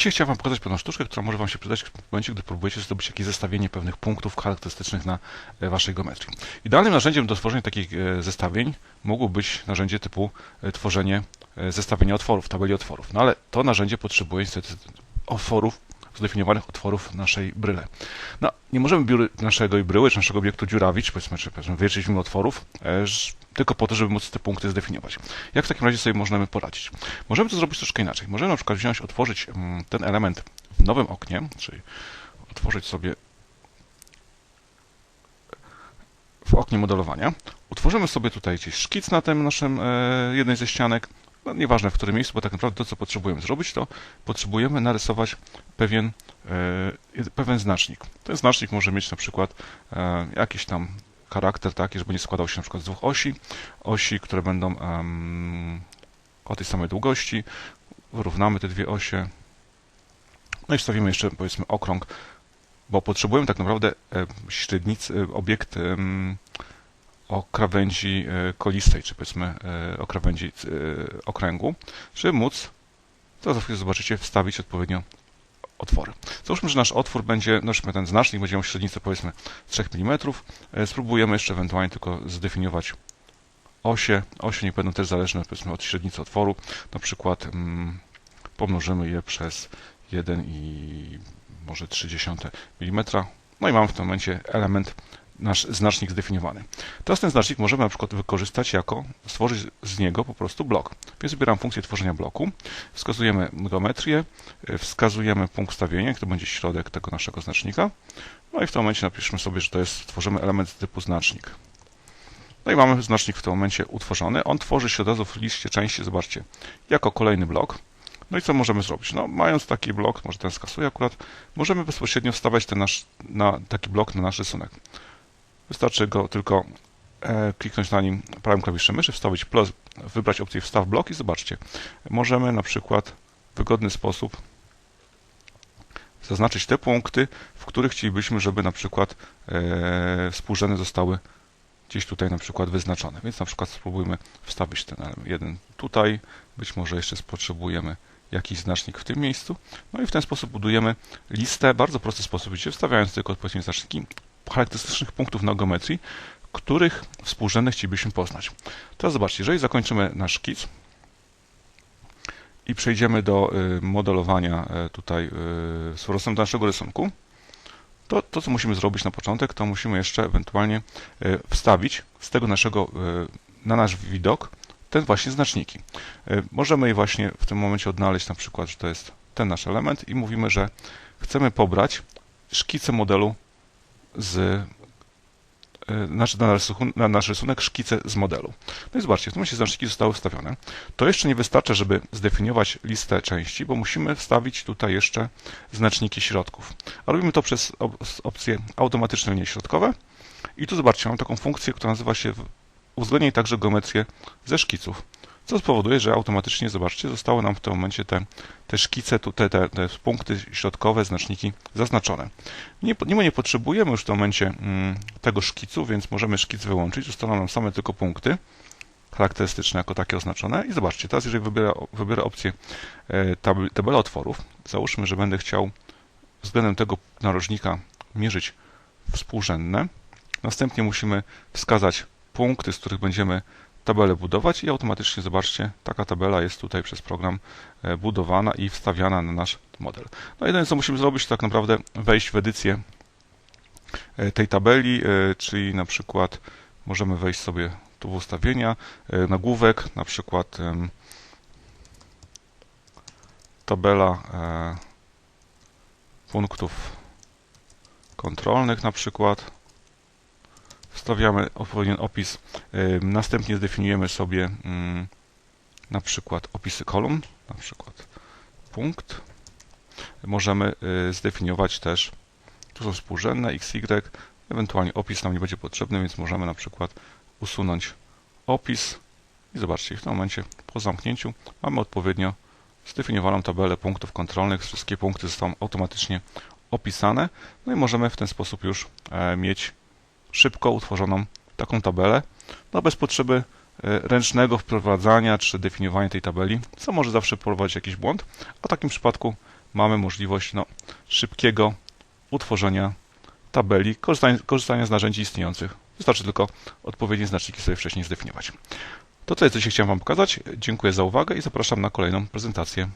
Dzisiaj chciałem Wam pokazać pewną sztuczkę, która może Wam się przydać w momencie, gdy próbujecie zdobyć jakieś zestawienie pewnych punktów charakterystycznych na e, Waszej geometrii. Idealnym narzędziem do tworzenia takich e, zestawień mogło być narzędzie typu e, tworzenie zestawienia otworów, tabeli otworów. No ale to narzędzie potrzebuje niestety otworów, zdefiniowanych otworów naszej bryle. No, nie możemy biury, naszego bryły, czy naszego obiektu dziurawić, powiedzmy, czy powiedzmy, wierzyć otworów, e, tylko po to, żeby móc te punkty zdefiniować. Jak w takim razie sobie możemy poradzić? Możemy to zrobić troszkę inaczej. Możemy na przykład wziąć, otworzyć mm, ten element w nowym oknie, czyli otworzyć sobie w oknie modelowania. Utworzymy sobie tutaj gdzieś szkic na tym naszym e, jednej ze ścianek. No, nieważne w którym miejscu, bo tak naprawdę to, co potrzebujemy zrobić, to potrzebujemy narysować pewien, e, pewien znacznik. Ten znacznik może mieć na przykład e, jakiś tam charakter taki, że będzie składał się na przykład z dwóch osi. Osi, które będą o tej samej długości. Wyrównamy te dwie osie. No i wstawimy jeszcze powiedzmy okrąg, bo potrzebujemy tak naprawdę e, średnicy, obiekt o krawędzi e, kolistej, czy powiedzmy e, o krawędzi e, okręgu, żeby móc, to za chwilę zobaczycie, wstawić odpowiednio otwory. Załóżmy, że nasz otwór będzie, no ten znacznik będzie miał średnicę powiedzmy 3 mm. Spróbujemy jeszcze ewentualnie tylko zdefiniować osie. Osie nie będą też zależne powiedzmy od średnicy otworu. Na przykład mm, pomnożymy je przez 1 i może 0,3 mm. No i mamy w tym momencie element, nasz znacznik zdefiniowany. Teraz ten znacznik możemy na przykład wykorzystać jako, stworzyć z niego po prostu blok. Więc wybieram funkcję tworzenia bloku, wskazujemy geometrię, y, wskazujemy punkt stawienia, to będzie środek tego naszego znacznika. No i w tym momencie napiszmy sobie, że to jest, tworzymy element typu znacznik. No i mamy znacznik w tym momencie utworzony. On tworzy się od razu w liście części, zobaczcie, jako kolejny blok. No i co możemy zrobić? No, mając taki blok, może ten skasuję akurat, możemy bezpośrednio wstawiać ten nasz, na taki blok na nasz rysunek. Wystarczy go tylko e, kliknąć na nim prawym klawiszem myszy, wstawić plus, wybrać opcję wstaw blok i zobaczcie. Możemy na przykład w wygodny sposób zaznaczyć te punkty, w których chcielibyśmy, żeby na przykład e, współrzędne zostały gdzieś tutaj na przykład wyznaczone. Więc na przykład spróbujmy wstawić ten jeden tutaj, być może jeszcze potrzebujemy jakiś znacznik w tym miejscu. No i w ten sposób budujemy listę, bardzo prosty sposób, gdzie wstawiając tylko odpowiednie znaczniki charakterystycznych punktów na geometrii, których współrzędne chcielibyśmy poznać. Teraz zobaczcie, jeżeli zakończymy nasz szkic i przejdziemy do y, modelowania y, tutaj y, z powrotem do naszego rysunku, to, to co musimy zrobić na początek, to musimy jeszcze ewentualnie wstawić z tego naszego, na nasz widok ten właśnie znaczniki. Możemy je właśnie w tym momencie odnaleźć na przykład, że to jest ten nasz element i mówimy, że chcemy pobrać szkicę modelu z y, znaczy na, na nasz rysunek szkicę z modelu. No i zobaczcie, w tym momencie znaczniki zostały wstawione. To jeszcze nie wystarcza, żeby zdefiniować listę części, bo musimy wstawić tutaj jeszcze znaczniki środków. A robimy to przez op opcję automatyczne linie środkowe. I tu zobaczcie, mam taką funkcję, która nazywa się uwzględnij także geometrię ze szkiców. Co spowoduje, że automatycznie, zobaczcie, zostały nam w tym momencie te, te szkice, te, te, te punkty środkowe, znaczniki zaznaczone. Nie, nie, nie potrzebujemy już w tym momencie mm, tego szkicu, więc możemy szkic wyłączyć. Zostaną nam same tylko punkty charakterystyczne jako takie oznaczone. I zobaczcie, teraz jeżeli wybiorę, wybiorę opcję e, tab tabela otworów, załóżmy, że będę chciał względem tego narożnika mierzyć współrzędne. Następnie musimy wskazać punkty, z których będziemy tabelę budować i automatycznie, zobaczcie, taka tabela jest tutaj przez program e, budowana i wstawiana na nasz model. No jedyne, co musimy zrobić, to tak naprawdę wejść w edycję e, tej tabeli, e, czyli na przykład możemy wejść sobie tu w ustawienia, nagłówek, na przykład tabela punktów kontrolnych na przykład wstawiamy odpowiedni opis, następnie zdefiniujemy sobie mm, na przykład opisy kolumn, na przykład punkt. Możemy y, zdefiniować też, tu są współrzędne x, y, ewentualnie opis nam nie będzie potrzebny, więc możemy na przykład usunąć opis i zobaczcie, w tym momencie po zamknięciu mamy odpowiednio zdefiniowaną tabelę punktów kontrolnych, wszystkie punkty zostaną automatycznie opisane, no i możemy w ten sposób już e, mieć szybko utworzoną taką tabelę, no bez potrzeby e, ręcznego wprowadzania czy definiowania tej tabeli, co może zawsze powodować jakiś błąd, a w takim przypadku mamy możliwość no, szybkiego utworzenia tabeli, korzystania, korzystania z narzędzi istniejących. Wystarczy tylko odpowiednie znaczniki sobie wcześniej zdefiniować. To tyle, co dzisiaj chciałem Wam pokazać. Dziękuję za uwagę i zapraszam na kolejną prezentację.